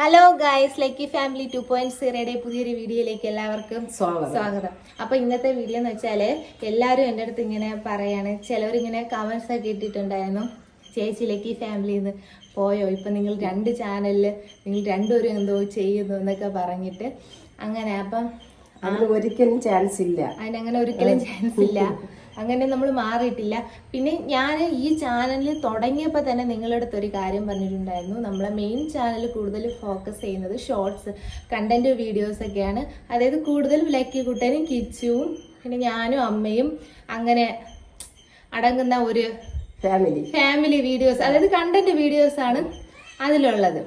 Hello guys lucky family two point സീറോയുടെ പുതിയൊരു വീഡിയോയിലേക്ക് എല്ലാവർക്കും സ്വാഗതം. അപ്പൊ ഇന്നത്തെ വീഡിയോ എന്ന് വെച്ചാൽ എല്ലാവരും എന്റെ അടുത്ത് ഇങ്ങനെ പറയാണ്. ചിലവരിങ്ങനെ കമന്റ്സ് ഒക്കെ ഇട്ടിട്ടുണ്ടായിരുന്നു. ചേച്ചി ലക്കി ഫാമിലിന്ന് പോയോ? ഇപ്പൊ നിങ്ങൾ രണ്ട് ചാനലിൽ നിങ്ങൾ രണ്ടുപേരും എന്തോ ചെയ്യുന്നു എന്നൊക്കെ പറഞ്ഞിട്ട് അങ്ങനെ അപ്പം അതിന് ഒരിക്കലും ചാൻസ് ഇല്ല. അതിനങ്ങനെ ഒരിക്കലും ചാൻസ് ഇല്ല. അങ്ങനെ നമ്മൾ മാറിയിട്ടില്ല. പിന്നെ ഞാൻ ഈ ചാനൽ തുടങ്ങിയപ്പോൾ തന്നെ നിങ്ങളുടെ അടുത്ത് ഒരു കാര്യം പറഞ്ഞിട്ടുണ്ടായിരുന്നു. നമ്മളെ മെയിൻ ചാനൽ കൂടുതൽ ഫോക്കസ് ചെയ്യുന്നത് ഷോർട്സ് കണ്ടന്റ് വീഡിയോസ് ഒക്കെയാണ്. അതായത് കൂടുതൽ വിലക്കി കുട്ടനും കിച്ചുവും പിന്നെ ഞാനും അമ്മയും അങ്ങനെ അടങ്ങുന്ന ഒരു ഫാമിലി ഫാമിലി വീഡിയോസ് അതായത് കണ്ടന്റ് വീഡിയോസ് ആണ് അതിലുള്ളത്.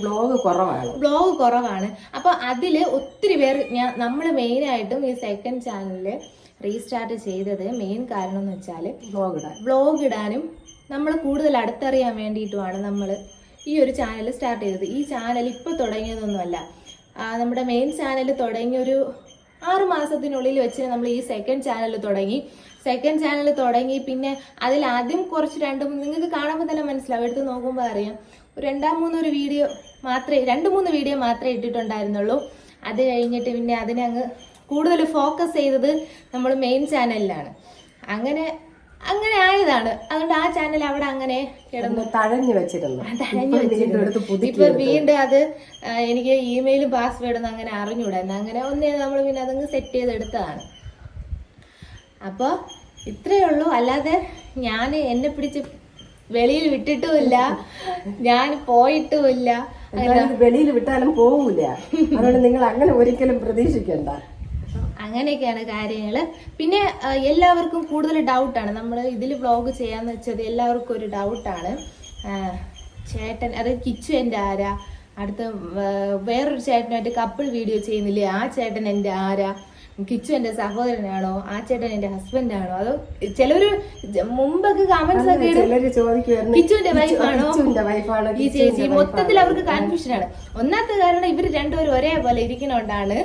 ബ്ലോഗ് കുറവാണ്. ബ്ലോഗ് കുറവാണ്. അപ്പൊ അതിൽ ഒത്തിരി പേർ ഞാൻ നമ്മൾ മെയിനായിട്ടും ഈ സെക്കൻഡ് ചാനലിൽ റീസ്റ്റാർട്ട് ചെയ്തത് മെയിൻ കാരണം എന്ന് വെച്ചാൽ ബ്ലോഗ് ഇടാൻ. വ്ളോഗ് ഇടാനും നമ്മൾ കൂടുതൽ അടുത്തറിയാൻ വേണ്ടിയിട്ടുമാണ് നമ്മൾ ഈ ഒരു ചാനൽ സ്റ്റാർട്ട് ചെയ്തത്. ഈ ചാനൽ ഇപ്പോൾ തുടങ്ങിയതൊന്നുമല്ല. നമ്മുടെ മെയിൻ ചാനൽ തുടങ്ങിയ ഒരു ആറ് മാസത്തിനുള്ളിൽ വെച്ച് നമ്മൾ ഈ സെക്കൻഡ് ചാനൽ തുടങ്ങി. സെക്കൻഡ് ചാനൽ തുടങ്ങി പിന്നെ അതിൽ ആദ്യം കുറച്ച് രണ്ട് നിങ്ങൾക്ക് കാണുമ്പോൾ തന്നെ മനസ്സിലാവും. എടുത്ത് നോക്കുമ്പോൾ അറിയാം. ഒരു രണ്ടാം മൂന്നൊരു വീഡിയോ മാത്രമേ രണ്ട് മൂന്ന് വീഡിയോ മാത്രമേ ഇട്ടിട്ടുണ്ടായിരുന്നുള്ളൂ. അത് കഴിഞ്ഞിട്ട് പിന്നെ അതിനെ അങ്ങ് കൂടുതൽ ഫോക്കസ് ചെയ്തത് നമ്മൾ മെയിൻ ചാനലിലാണ് അങ്ങനെ അങ്ങനെ ആയതാണ്. അതുകൊണ്ട് ആ ചാനൽ അവിടെ അങ്ങനെ കിടന്നു. തഴഞ്ഞു വെച്ചിരുന്നു. തഴഞ്ഞു ഇപ്പൊ വീണ്ടും ഇപ്പൊ വീണ്ടും അത് എനിക്ക് ഇമെയിലും പാസ്വേഡൊന്നും അങ്ങനെ അറിഞ്ഞൂടായിരുന്നു അങ്ങനെ ഒന്നേ നമ്മൾ പിന്നെ അതങ്ങ് സെറ്റ് ചെയ്തെടുത്തതാണ്. അപ്പോൾ ഇത്രയേ ഉള്ളൂ. അല്ലാതെ ഞാൻ എന്നെ പിടിച്ച് വെളിയിൽ വിട്ടിട്ടുമില്ല. ഞാൻ പോയിട്ടുമില്ല. വെളിയിൽ വിട്ടാലും പോകൂല അതുകൊണ്ട് നിങ്ങൾ അങ്ങനെ ഒരിക്കലും പ്രതീക്ഷിക്കണ്ട. അങ്ങനെയൊക്കെയാണ് കാര്യങ്ങൾ പിന്നെ എല്ലാവർക്കും കൂടുതൽ ഡൗട്ടാണ് നമ്മൾ ഇതിൽ വ്ളോഗ് ചെയ്യാന്ന് വെച്ചത് എല്ലാവർക്കും ഒരു ഡൗട്ടാണ് ചേട്ടൻ അതായത് കിച്ചു എന്റെ ആരാ? അടുത്ത വേറൊരു ചേട്ടനായിട്ട് കപ്പിൾ വീഡിയോ ചെയ്യുന്നില്ലേ? ആ ചേട്ടൻ എന്റെ ആരാ? കിച്ചു എന്റെ സഹോദരനാണോ? ആ ചേട്ടൻ എന്റെ ഹസ്ബൻഡാണോ അതോ ചിലര് മുമ്പൊക്കെ കമന്റ്സ് ഒക്കെ കിച്ചുവിന്റെ വൈഫാണോ ഈ ചേച്ചി മൊത്തത്തിൽ അവർക്ക് കൺഫ്യൂഷനാണ് ഒന്നാമത്തെ കാരണം ഇവർ രണ്ടുപേരും ഒരേപോലെ ഇരിക്കണോണ്ടാണ്.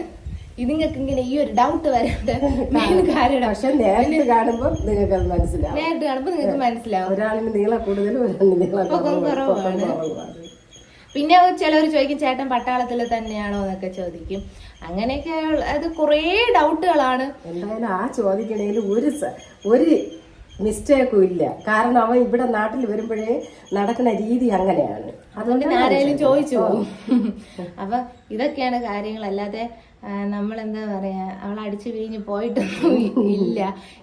ഇതിങ്ങൾക്ക് ഇങ്ങനെ ഈ ഒരു ഡൗട്ട് വരേണ്ട മെയിൻ കാരണം പക്ഷെ നേരിട്ട് കാണുമ്പോ നിങ്ങൾക്ക് അത് മനസ്സിലാവും. നേരിട്ട് കാണുമ്പോൾ നിങ്ങൾക്ക് മനസ്സിലാവും. ഒരാളിന് നീള കുറവ് കുറവാണ്. പിന്നെ ചിലവർ ചോദിക്കും ചേട്ടൻ പട്ടാളത്തിൽ തന്നെയാണോ? എന്നൊക്കെ ചോദിക്കും. അങ്ങനെയൊക്കെ അത് കുറേ ഡൗട്ടുകളാണ് എന്തായാലും ആ ചോദിക്കണേൽ ഒരു ഒരു മിസ്റ്റേക്കും ഇല്ല. കാരണം അവൻ ഇവിടെ നാട്ടിൽ വരുമ്പോഴേ നടക്കുന്ന രീതി അങ്ങനെയാണ്. അതുകൊണ്ട് ആരെങ്കിലും ചോദിച്ചു പോകും. അപ്പൊ ഇതൊക്കെയാണ് കാര്യങ്ങൾ അല്ലാതെ നമ്മൾ എന്താ പറയാ അവൾ അടിച്ചു പിരിഞ്ഞ് പോയിട്ടൊന്നും ഇല്ല.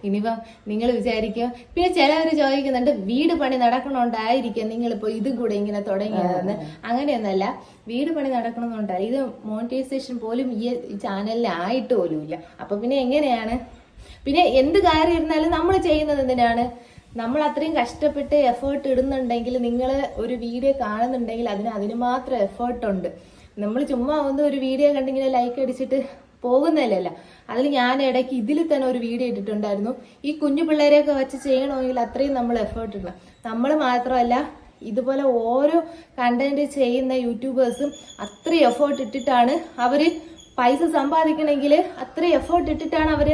ഇനിയിപ്പം നിങ്ങൾ വിചാരിക്കും പിന്നെ ചിലവർ ചോദിക്കുന്നുണ്ട് വീട് പണി നടക്കണോണ്ടായിരിക്കും നിങ്ങളിപ്പോ ഇതും കൂടെ ഇങ്ങനെ തുടങ്ങിയതെന്ന്. അങ്ങനെയൊന്നല്ല വീട് പണി നടക്കണമെന്നുണ്ട് ഇത് മോണിറ്റൈസേഷൻ പോലും ഈ ചാനലിൽ ആയിട്ട് പോലും ഇല്ല അപ്പൊ പിന്നെ എങ്ങനെയാണ്? പിന്നെ എന്ത് കാര്യം ഇരുന്നാലും നമ്മൾ ചെയ്യുന്നത് എന്തിനാണ്? നമ്മൾ അത്രയും കഷ്ടപ്പെട്ട് എഫേർട്ട് ഇടുന്നുണ്ടെങ്കിൽ നിങ്ങൾ ഒരു വീഡിയോ കാണുന്നുണ്ടെങ്കിൽ അതിന് അതിന് മാത്രം എഫേർട്ട് ഉണ്ട്. നമ്മൾ ചുമ്മാ ഒന്ന് ഒരു വീഡിയോ കണ്ടിങ്ങനെ ലൈക്ക് അടിച്ചിട്ട് പോകുന്നതല്ലല്ല. അതിൽ ഞാൻ ഇടയ്ക്ക് ഇതിൽ തന്നെ ഒരു വീഡിയോ ഇട്ടിട്ടുണ്ടായിരുന്നു. ഈ കുഞ്ഞു പിള്ളേരെയൊക്കെ വെച്ച് ചെയ്യണമെങ്കിൽ അത്രയും നമ്മൾ എഫേർട്ട് ഇടണം. നമ്മൾ മാത്രമല്ല ഇതുപോലെ ഓരോ കണ്ടന്റ് ചെയ്യുന്ന യൂട്യൂബേഴ്സും അത്രയും എഫേർട്ട് ഇട്ടിട്ടാണ് അവർ പൈസ സമ്പാദിക്കണമെങ്കിൽ അത്രയും എഫേർട്ട് ഇട്ടിട്ടാണ് അവർ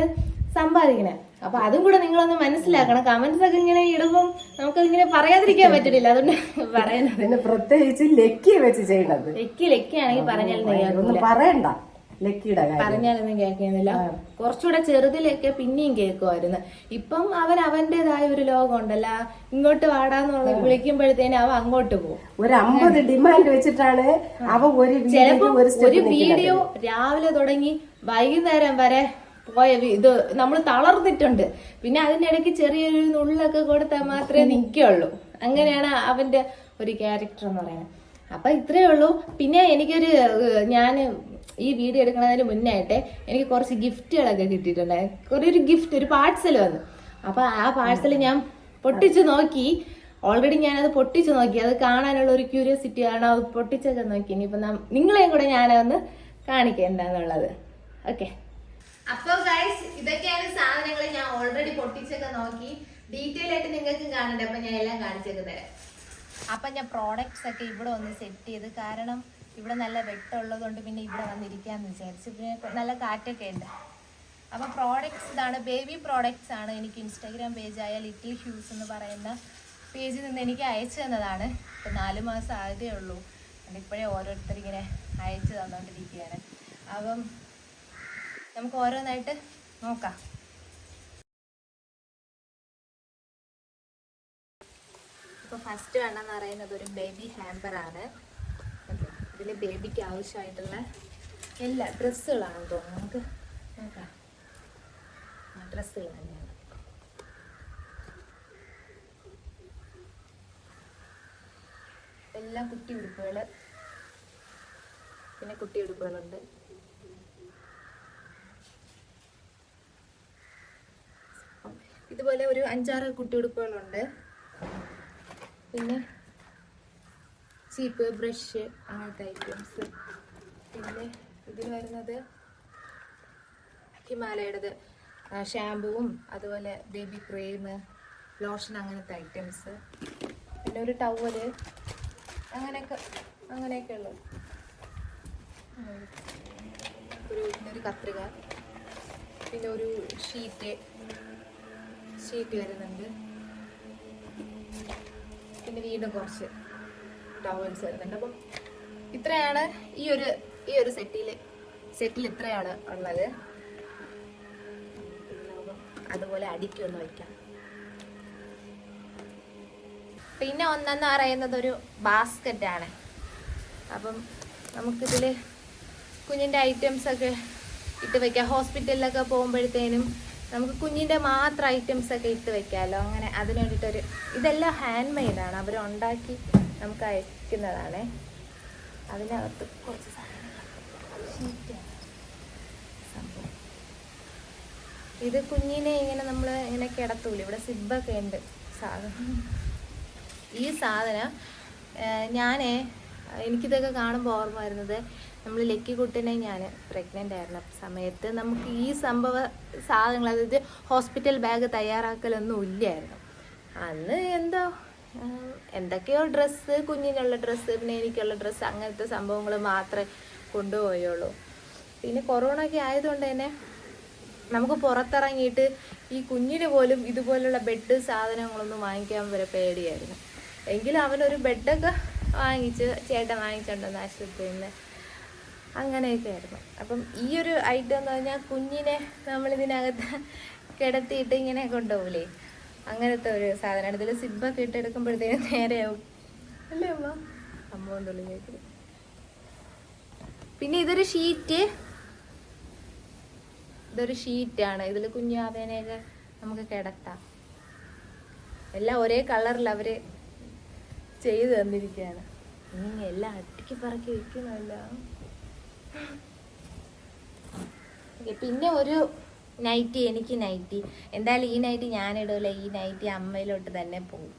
സമ്പാദിക്കണേ. അപ്പൊ അതും കൂടെ നിങ്ങളൊന്ന് മനസ്സിലാക്കണം. കമന്റ്സ് ഒക്കെ ഇങ്ങനെ ഇടുമ്പോൾ നമുക്ക് ഇങ്ങനെ പറയാതിരിക്കാൻ പറ്റില്ല അതുകൊണ്ട് പറയുന്നത്. പിന്നെ പ്രത്യേകിച്ച് ലക്കി വെച്ച് ചെയ്യണത്. ലക്കി ലക്കിയാണെങ്കിൽ ഒന്നും പറയണ്ട. പറഞ്ഞാലൊന്നും കേൾക്കുന്നില്ല. കുറച്ചുകൂടെ ചെറുതിലൊക്കെ പിന്നെയും കേൾക്കുമായിരുന്നു. ഇപ്പം അവൻ അവന്റേതായ ഒരു ലോകം ഉണ്ടല്ല ഇങ്ങോട്ട് വാടാന്നുള്ള വിളിക്കുമ്പോഴത്തേനും അവ അങ്ങോട്ട് പോകും. ഒരു അമ്പത് ഡിമാൻഡ് വെച്ചിട്ടാണ് അവ ഒരു ചിലപ്പോ ഒരു വീഡിയോ രാവിലെ തുടങ്ങി വൈകുന്നേരം വരെ പോയ വി- ഇത് നമ്മൾ തളർന്നിട്ടുണ്ട്. പിന്നെ അതിന്റെ ഇടയ്ക്ക് ചെറിയൊരു നുള്ളൊക്കെ കൊടുത്താൽ മാത്രമേ നിൽക്കുള്ളൂ അങ്ങനെയാണ് അവന്റെ ഒരു ക്യാരക്ടർ എന്ന് പറയുന്നത്. അപ്പൊ ഇത്രയേ ഉള്ളൂ. പിന്നെ എനിക്കൊരു ഞാൻ ഈ വീഡിയോ എടുക്കുന്നതിന് മുന്നായിട്ട് എനിക്ക് കുറച്ച് ഗിഫ്റ്റുകളൊക്കെ കിട്ടിയിട്ടുണ്ടായി കുറേ ഒരു ഗിഫ്റ്റ് ഒരു പാഴ്സൽ വന്നു. അപ്പൊ ആ പാഴ്സൽ ഞാൻ പൊട്ടിച്ചു നോക്കി. ഓൾറെഡി ഞാനത് പൊട്ടിച്ചു നോക്കി. അത് കാണാനുള്ള ഒരു ക്യൂരിയോസിറ്റി ആണ്? അത് പൊട്ടിച്ചൊക്കെ നോക്കി. ഇനിയിപ്പോ നം- നിങ്ങളെയും കൂടെ ഞാനതൊന്ന് കാണിക്കാം എന്താന്നുള്ളത്. ഓക്കെ അപ്പൊ ഗൈസ് ഇതൊക്കെയാണ് സാധനങ്ങൾ ഞാൻ ഓൾറെഡി പൊട്ടിച്ചൊക്കെ നോക്കി. ഡീറ്റെയിൽ ആയിട്ട് നിങ്ങൾക്ക് കാണണ്ടേ? അപ്പൊ ഞാൻ എല്ലാം കാണിച്ചൊക്കെ തരാം. അപ്പൊ ഞാൻ പ്രോഡക്ട്സ് ഒക്കെ ഇവിടെ ഒന്ന് സെറ്റ് ചെയ്ത് കാരണം ഇവിടെ നല്ല വെട്ടമുള്ളത് കൊണ്ട് പിന്നെ ഇവിടെ വന്നിരിക്കാന്ന് വിചാരിച്ചു. പിന്നെ നല്ല കാറ്റൊക്കെ ഉണ്ട്. അപ്പൊ പ്രോഡക്ട്സ് ഇതാണ്. ബേബി പ്രോഡക്ട്സ് ആണ്. എനിക്ക് ഇൻസ്റ്റാഗ്രാം പേജ് പേജായ ലിറ്റിൽ ഹ്യൂസ് എന്ന് പറയുന്ന പേജിൽ നിന്ന് എനിക്ക് അയച്ചു തന്നതാണ്. ഇപ്പൊ നാല് മാസം ആയതേ ഉള്ളൂ. ഇപ്പോഴേ ഓരോരുത്തർ ഇങ്ങനെ അയച്ചു തന്നുകൊണ്ടിരിക്കുകയാണ് അപ്പം നമുക്ക് ഓരോന്നായിട്ട് നോക്കാം. ഇപ്പോൾ ഫസ്റ്റ് വേണമെന്ന് പറയുന്നത് ഒരു ബേബി ഹാമ്പർ ആണ്. ഇതിൽ ബേബിക്ക് ആവശ്യമായിട്ടുള്ള എല്ലാ ഡ്രസ്സുകളാണെന്ന് തോന്നുന്നു നമുക്ക് നോക്കാം. ഡ്രസ്സുകൾ തന്നെയാണ്. എല്ലാം കുട്ടി ഉടുപ്പുകൾ പിന്നെ കുട്ടി ഉടുപ്പുകളുണ്ട് ഇതുപോലെ ഒരു അഞ്ചാറ് കുട്ടി ഉടുപ്പുകളുണ്ട് പിന്നെ ചീപ്പ് ബ്രഷ് അങ്ങനത്തെ ഐറ്റംസ് പിന്നെ ഇതിൽ വരുന്നത് ഹിമാലയുടേത് ഷാമ്പുവും അതുപോലെ ബേബി ക്രീം ലോഷൻ അങ്ങനത്തെ ഐറ്റംസ് പിന്നെ ഒരു ടവൽ അങ്ങനെയൊക്കെ അങ്ങനെയൊക്കെ ഉള്ളത്. ഉം. ഒരു ഒരു കത്രിക പിന്നെ ഒരു ഷീറ്റ് ഷീറ്റ് വരുന്നുണ്ട്. പിന്നെ വീണ്ടും കുറച്ച് ടവൽസ് വരുന്നുണ്ട്. അപ്പം ഇത്രയാണ് ഈ ഒരു ഈ ഒരു സെറ്റിൽ സെറ്റിൽ ഇത്രയാണ് ഉള്ളത്. അതുപോലെ അടിക്ക് അതുപോലെ അടിക്കൊന്ന് വയ്ക്കാം. പിന്നെ ഒന്നെന്ന് പറയുന്നത് ഒരു ബാസ്ക്കറ്റ് ആണ്. അപ്പം നമുക്കിതിൽ കുഞ്ഞിന്റെ ഐറ്റംസ് ഒക്കെ ഇട്ട് വയ്ക്കാം. ഹോസ്പിറ്റലിലൊക്കെ പോകുമ്പോഴത്തേനും നമുക്ക് കുഞ്ഞിന്റെ മാത്രം ഐറ്റംസ് ഒക്കെ ഇട്ട് വെക്കാമല്ലോ അങ്ങനെ അതിന് വേണ്ടിയിട്ടൊരു ഇതെല്ലാം ഹാൻഡ് മെയ്ഡാണ് അവർ ഉണ്ടാക്കി നമുക്ക് അയക്കുന്നതാണ്. അതിനകത്ത് കുറച്ച് സംഭവം ഇത് കുഞ്ഞിനെ ഇങ്ങനെ നമ്മൾ ഇങ്ങനെ കിടത്തൂല? ഇവിടെ സിബൊക്കെ ഉണ്ട്. സാധനം. ഈ സാധനം ഞാൻ എനിക്കിതൊക്കെ കാണുമ്പോൾ ഓർമ്മ വരുന്നത് നമ്മൾ ലക്കിക്കുട്ടിനെ ഞാൻ പ്രഗ്നന്റ് ആയിരുന്ന. സമയത്ത് നമുക്ക് ഈ സംഭവ സാധനങ്ങൾ അതായത് ഹോസ്പിറ്റൽ ബാഗ് തയ്യാറാക്കലൊന്നും ഇല്ലായിരുന്നു. അന്ന് എന്തോ എന്തൊക്കെയോ ഡ്രസ്സ് കുഞ്ഞിനുള്ള ഡ്രസ്സ് പിന്നെ എനിക്കുള്ള ഡ്രസ്സ് അങ്ങനത്തെ സംഭവങ്ങൾ മാത്രമേ കൊണ്ടുപോയുള്ളൂ. പിന്നെ കൊറോണ ഒക്കെ ആയതുകൊണ്ട് തന്നെ നമുക്ക് പുറത്തിറങ്ങിയിട്ട് ഈ കുഞ്ഞിന് പോലും ഇതുപോലുള്ള ബെഡ് സാധനങ്ങളൊന്നും വാങ്ങിക്കാൻ വരെ പേടിയായിരുന്നു. എങ്കിലും അവനൊരു ബെഡൊക്കെ വാങ്ങിച്ച് ചേട്ടൻ വാങ്ങിച്ചുണ്ടെന്ന് ആശുപത്രിയിൽ നിന്ന് അങ്ങനെയൊക്കെ ആയിരുന്നു അപ്പം ഈ ഒരു ഐറ്റം എന്ന് പറഞ്ഞാൽ കുഞ്ഞിനെ നമ്മൾ ഇതിനകത്ത് കിടത്തിയിട്ട് ഇങ്ങനെ കൊണ്ടുപോകില്ലേ അങ്ങനത്തെ ഒരു സാധനമാണ്. ഇതിൽ സിബൊക്കെ ഇട്ടെടുക്കുമ്പോഴത്തേക്കും നേരെയാവും. അല്ലേ അമ്മ? അമ്മ കേൾക്കുന്നത് പിന്നെ ഇതൊരു ഷീറ്റ്. ഇതൊരു ഷീറ്റാണ്. ഇതിൽ കുഞ്ഞു ആവേനെയൊക്കെ നമുക്ക് കിടത്താം. എല്ലാം ഒരേ കളറിൽ അവർ ചെയ്തു തന്നിരിക്കുകയാണ്. ഇനി എല്ലാം അട്ടിക്ക് പറക്കി വെക്കുന്നല്ല പിന്നെ ഒരു നൈറ്റി എനിക്ക് നൈറ്റി എന്തായാലും ഈ നൈറ്റി ഞാൻ ഇടൂല ഈ നൈറ്റി അമ്മയിലോട്ട് തന്നെ പോകും.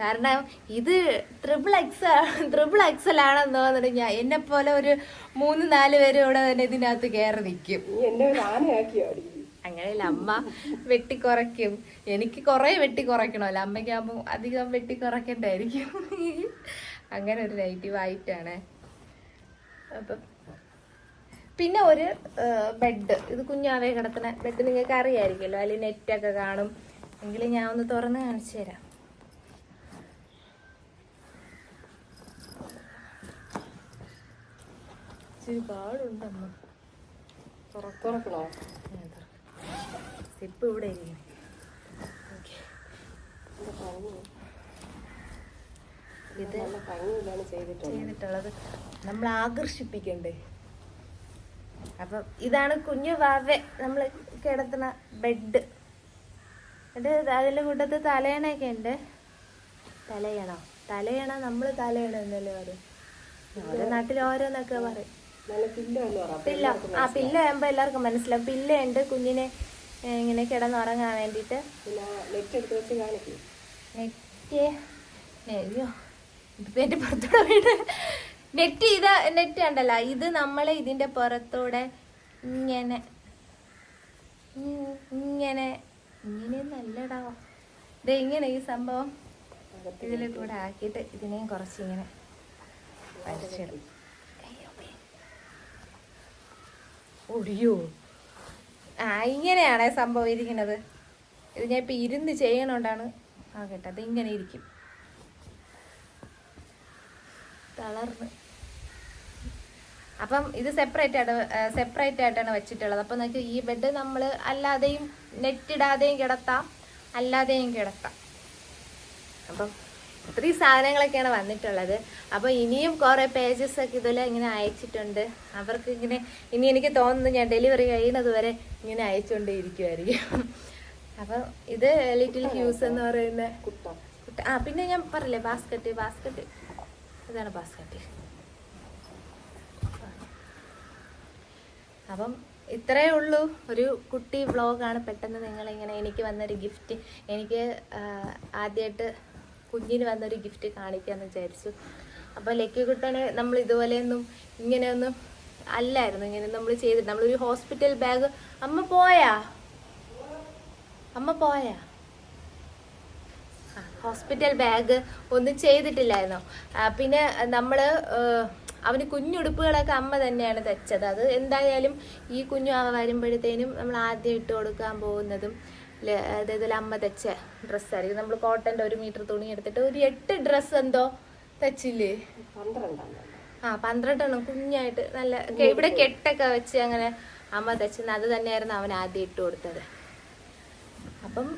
കാരണം ഇത് ട്രിപ്പിൾ എക്സ് ട്രിപ്പിൾ എക്സൽ ആണെന്ന് തോന്നുന്നുണ്ട് ഞാൻ എന്നെ പോലെ ഒരു മൂന്ന് നാല് പേരും ഇവിടെ തന്നെ ഇതിനകത്ത് കയറി നിൽക്കും. അങ്ങനെയല്ല അമ്മ വെട്ടിക്കുറയ്ക്കും. എനിക്ക് കുറേ വെട്ടിക്കുറയ്ക്കണമല്ലോ. അമ്മയ്ക്കാകുമ്പോൾ അധികം വെട്ടിക്കുറയ്ക്കണ്ടായിരിക്കും അങ്ങനെ ഒരു നെഗറ്റീവ് ആയിട്ടാണ്. അപ്പം പിന്നെ ഒരു ബെഡ് ഇത് കുഞ്ഞാവേ കിടക്കുന്ന ബെഡ് നിങ്ങൾക്ക് അറിയായിരിക്കുമല്ലോ. അതിൽ നെറ്റൊക്കെ കാണും. എങ്കിൽ ഞാൻ ഒന്ന് തുറന്ന് കാണിച്ചു തരാം. ഇച്ചിരി പാടുണ്ടമ്മ തുറക്കണോ? സിപ്പ് ഇവിടെ ഇരിക്കുന്നു ഇത് ചെയ്തിട്ടുള്ളത്. നമ്മൾ ആകർഷിപ്പിക്കണ്ടേ? അപ്പം ഇതാണ് കുഞ്ഞു വാവെ. നമ്മൾ കിടത്തുന്ന ബെഡ് എന്നിട്ട് അതിന്റെ കൂട്ടത്ത് തലയണയൊക്കെ ഉണ്ട്. തലയണ? തലയണ നമ്മൾ തലയണ എന്നല്ലേ പറയും. ഓരോ നാട്ടിൽ ഓരോന്നൊക്കെ പറയും. പില്ലോ ആ പില്ല ആകുമ്പോൾ എല്ലാവർക്കും മനസ്സിലാവും. പില്ലുണ്ട് കുഞ്ഞിനെ ഇങ്ങനെ കിടന്നുറങ്ങാൻ വേണ്ടിയിട്ട്. നെറ്റ് അയ്യോ ഇതിപ്പോ എന്റെ പുറത്തൂടെ വീട്. നെറ്റ് ഇത് നെറ്റ് കണ്ടല്ല. ഇത് നമ്മളെ ഇതിന്റെ പുറത്തൂടെ ഇങ്ങനെ ഇങ്ങനെ ഇങ്ങനെ നല്ലടാ. ഇത് ഇങ്ങനെ ഈ സംഭവം ഇതിൽ കൂടെ ആക്കിയിട്ട് ഇതിനെയും കുറച്ച് ഇങ്ങനെ. ഒടിയോ ആ ഇങ്ങനെയാണ് സംഭവം ഇരിക്കുന്നത് ഇത് ഞാൻ ഇപ്പം ഇരുന്ന് ചെയ്യണോണ്ടാണ് ആ കേട്ടോ അത് ഇങ്ങനെ ഇരിക്കും. തളർന്ന് അപ്പം ഇത് സെപ്പറേറ്റ് ആയിട്ട് സെപ്പറേറ്റ് ആയിട്ടാണ് വെച്ചിട്ടുള്ളത്. അപ്പം നോക്കി ഈ ബെഡ് നമ്മൾ അല്ലാതെയും നെറ്റ് ഇടാതെയും കിടത്താം അല്ലാതെയും കിടത്താം. അപ്പം ഇത്രയും സാധനങ്ങളൊക്കെയാണ് വന്നിട്ടുള്ളത്. അപ്പോൾ ഇനിയും കുറേ പേജസ് ഒക്കെ ഇതുപോലെ ഇങ്ങനെ അയച്ചിട്ടുണ്ട്. അവർക്ക് ഇങ്ങനെ ഇനി എനിക്ക് തോന്നുന്നു ഞാൻ ഡെലിവറി കഴിയുന്നത് വരെ ഇങ്ങനെ അയച്ചുകൊണ്ടേ ഇരിക്കുമായിരിക്കും അപ്പം ഇത് ലിറ്റിൽ ഹ്യൂസ് എന്ന് പറയുന്ന കുട്ട. കുട്ട ആ പിന്നെ ഞാൻ പറയില്ലേ ബാസ്ക്കറ്റ് ബാസ്ക്കറ്റ് ഇതാണ് ബാസ്കറ്റ്. അപ്പം ഇത്രയേ ഉള്ളൂ. ഒരു കുട്ടി വ്ളോഗാണ് പെട്ടെന്ന് നിങ്ങളിങ്ങനെ എനിക്ക് വന്നൊരു ഗിഫ്റ്റ് എനിക്ക് ആദ്യമായിട്ട് കുഞ്ഞിന് വന്നൊരു ഗിഫ്റ്റ് കാണിക്കാമെന്ന് വിചാരിച്ചു. അപ്പോൾ ലക്കി കുട്ടനെ നമ്മൾ ഇതുപോലെയൊന്നും ഇങ്ങനെയൊന്നും അല്ലായിരുന്നു. ഇങ്ങനെ നമ്മൾ ചെയ്തിട്ട് നമ്മളൊരു ഹോസ്പിറ്റൽ ബാഗ് അമ്മ പോയാ? അമ്മ പോയാ? ഹോസ്പിറ്റൽ ബാഗ് ഒന്നും ചെയ്തിട്ടില്ലായിരുന്നു. പിന്നെ നമ്മൾ അവന് കുഞ്ഞുടുപ്പുകളൊക്കെ അമ്മ തന്നെയാണ് തച്ചത്. അത് എന്തായാലും ഈ കുഞ്ഞു അവ വരുമ്പോഴത്തേനും നമ്മൾ ആദ്യം ഇട്ട് കൊടുക്കാൻ പോകുന്നതും അതായത് അമ്മ തച്ച ഡ്രസ്സായിരിക്കും നമ്മൾ കോട്ടന്റെ ഒരു മീറ്റർ തുണി എടുത്തിട്ട് ഒരു എട്ട് ഡ്രസ്സ് എന്തോ തച്ചില്ലേ? ആ പന്ത്രണ്ടെണ്ണം കുഞ്ഞായിട്ട് നല്ല ഇവിടെ കെട്ടൊക്കെ വെച്ച് അങ്ങനെ അമ്മ തച്ചെന്ന് അത് തന്നെയായിരുന്നു അവൻ ആദ്യം ഇട്ട് കൊടുത്തത്. അപ്പം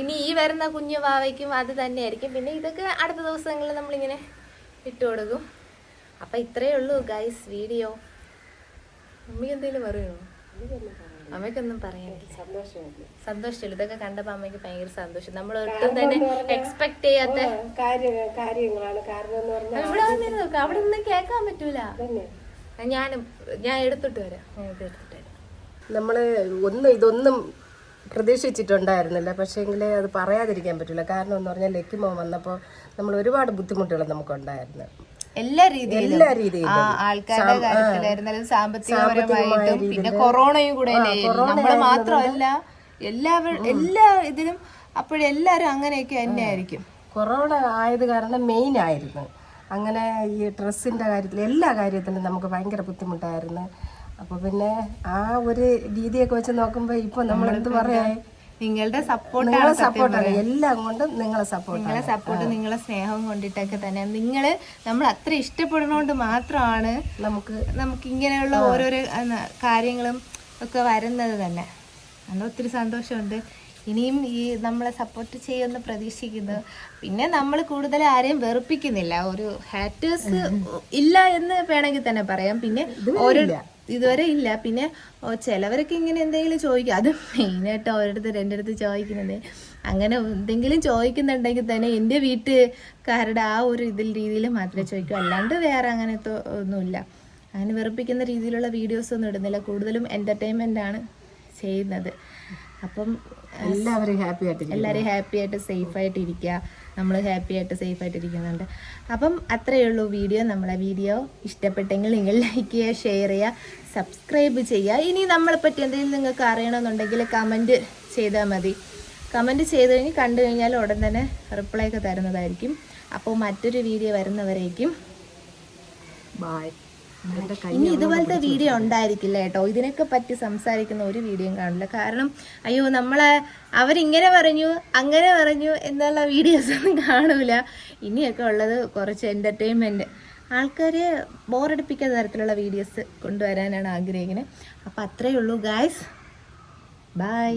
ഇനി ഈ വരുന്ന കുഞ്ഞു വാവയ്ക്കും അത് തന്നെയായിരിക്കും. പിന്നെ ഇതൊക്കെ അടുത്ത ദിവസങ്ങളിൽ നമ്മളിങ്ങനെ ഇട്ട് കൊടുക്കും. അപ്പം ഇത്രയേ ഉള്ളൂ ഗൈസ് വീഡിയോ അമ്മയ്ക്ക് എന്തെങ്കിലും പറയണോ അമ്മയ്ക്കൊന്നും പറയാൻ സന്തോഷമല്ലേ. ഇതൊക്കെ കണ്ടപ്പോൾ അമ്മയ്ക്ക് ഭയങ്കര സന്തോഷം. നമ്മൾ ഒട്ടും തന്നെ എക്സ്പെക്ട് ചെയ്യാത്ത കാര്യങ്ങളാണ്. കാരണം ഇവിടെ വന്നിരുന്ന് നോക്ക്. അവിടെ നിന്ന് കേൾക്കാൻ പറ്റൂല. ഞാനും ഞാൻ ഞാൻ എടുത്തിട്ട് വരാം. ഞാൻ എടുത്തിട്ട് വരാം. നമ്മൾ ഒന്നും ഇതൊന്നും പ്രതീക്ഷിച്ചിട്ടുണ്ടായിരുന്നില്ല. പക്ഷേങ്കിൽ അത് പറയാതിരിക്കാൻ പറ്റില്ല. കാരണം എന്ന് പറഞ്ഞാൽ ലക്കിമോ വന്നപ്പോൾ നമ്മൾ ഒരുപാട് ബുദ്ധിമുട്ടുകൾ നമുക്കുണ്ടായിരുന്നു. എല്ലാ രീതിയിലും. എല്ലാ രീതിയിലും. ആ ആൾക്കാരുടെ കാര്യത്തിലായിരുന്നാലും സാമ്പത്തികപരമായിട്ടും പിന്നെ കൊറോണയും കൂടെ നമ്മൾ മാത്രമല്ല എല്ലാവരും എല്ലാ ഇതിലും അപ്പോഴെല്ലാരും അങ്ങനെയൊക്കെ തന്നെയായിരിക്കും. കൊറോണ ആയത് കാരണം മെയിൻ ആയിരുന്നു. അങ്ങനെ ഈ ഡ്രസ്സിന്റെ കാര്യത്തിൽ എല്ലാ കാര്യത്തിലും നമുക്ക് ഭയങ്കര ബുദ്ധിമുട്ടായിരുന്നു. അപ്പോൾ പിന്നെ ആ ഒരു രീതിയൊക്കെ വെച്ച് നോക്കുമ്പോൾ ഇപ്പോൾ നമ്മൾ എന്ത് പറയാ? നിങ്ങളുടെ സപ്പോർട്ട് നിങ്ങളെ സപ്പോർട്ടാണ് എല്ലാം കൊണ്ടും നിങ്ങളെ സപ്പോർട്ട് നിങ്ങളെ സപ്പോർട്ട് നിങ്ങളെ സ്നേഹം കൊണ്ടിട്ടൊക്കെ തന്നെ നിങ്ങൾ നമ്മൾ അത്ര ഇഷ്ടപ്പെടുന്നതുകൊണ്ട് മാത്രമാണ് നമുക്ക് നമുക്ക് ഇങ്ങനെയുള്ള ഓരോരോ കാര്യങ്ങളും ഒക്കെ വരുന്നത് തന്നെ. അതുകൊണ്ട് ഒത്തിരി സന്തോഷമുണ്ട്. ഇനിയും ഈ നമ്മളെ സപ്പോർട്ട് ചെയ്യുമെന്ന് പ്രതീക്ഷിക്കുന്നു. പിന്നെ നമ്മൾ കൂടുതൽ ആരെയും വെറുപ്പിക്കുന്നില്ല. ഒരു ഹാറ്റേഴ്സ് ഇല്ല എന്ന് വേണമെങ്കിൽ തന്നെ പറയാം. പിന്നെ ഓരോ ഇതുവരെ ഇല്ല. പിന്നെ ചിലവരൊക്കെ ഇങ്ങനെ എന്തെങ്കിലും ചോദിക്കും. അത് മെയിനായിട്ട് ഓരോരുത്തർ എന്റെ അടുത്ത് ചോദിക്കുന്നത്. അങ്ങനെ എന്തെങ്കിലും ചോദിക്കുന്നുണ്ടെങ്കിൽ തന്നെ എന്റെ വീട്ടുകാരുടെ ആ ഒരു ഇതിൽ രീതിയിൽ മാത്രമേ ചോദിക്കൂ. അല്ലാണ്ട് വേറെ അങ്ങനത്തെ ഒന്നുമില്ല. അങ്ങനെ വെറുപ്പിക്കുന്ന രീതിയിലുള്ള വീഡിയോസ് ഒന്നും ഇടുന്നില്ല. കൂടുതലും എന്റർടൈൻമെന്റ് ആണ് ചെയ്യുന്നത്. അപ്പം എല്ലാവരും ഹാപ്പി ആയിട്ട് എല്ലാവരും ഹാപ്പി ആയിട്ട് സേഫ് ആയിട്ട് ഇരിക്കുക നമ്മൾ ഹാപ്പി ആയിട്ട് സേഫ് ആയിട്ട് ഇരിക്കുന്നുണ്ട് അപ്പം അത്രയേ ഉള്ളൂ വീഡിയോ. നമ്മളെ വീഡിയോ ഇഷ്ടപ്പെട്ടെങ്കിൽ നിങ്ങൾ ലൈക്ക് ചെയ്യുക ഷെയർ ചെയ്യുക സബ്സ്ക്രൈബ് ചെയ്യുക. ഇനി നമ്മളെ പറ്റി എന്തെങ്കിലും നിങ്ങൾക്ക് അറിയണമെന്നുണ്ടെങ്കിൽ കമന്റ് ചെയ്താൽ മതി. കമന്റ് ചെയ്ത് കഴിഞ്ഞ് കണ്ടു കഴിഞ്ഞാൽ ഉടൻ തന്നെ റിപ്ലൈ ഒക്കെ തരുന്നതായിരിക്കും. അപ്പോൾ മറ്റൊരു വീഡിയോ വരുന്നവരേക്കും. ബായ് ഇനി ഇതുപോലത്തെ വീഡിയോ ഉണ്ടായിരിക്കില്ല കേട്ടോ. ഇതിനൊക്കെ പറ്റി സംസാരിക്കുന്ന ഒരു വീഡിയോയും കാണില്ല. കാരണം അയ്യോ നമ്മളെ അവരിങ്ങനെ പറഞ്ഞു അങ്ങനെ പറഞ്ഞു എന്നുള്ള വീഡിയോസ് ഒന്നും കാണൂല. ഇനിയൊക്കെ ഉള്ളത് കുറച്ച് എന്റർടൈൻമെന്റ് ആൾക്കാരെ ബോറടിപ്പിക്കാത്ത തരത്തിലുള്ള വീഡിയോസ് കൊണ്ടുവരാനാണ് ആഗ്രഹിക്കുന്നത് അപ്പോൾ അത്രയേ ഉള്ളൂ ഗായ്സ് ബൈ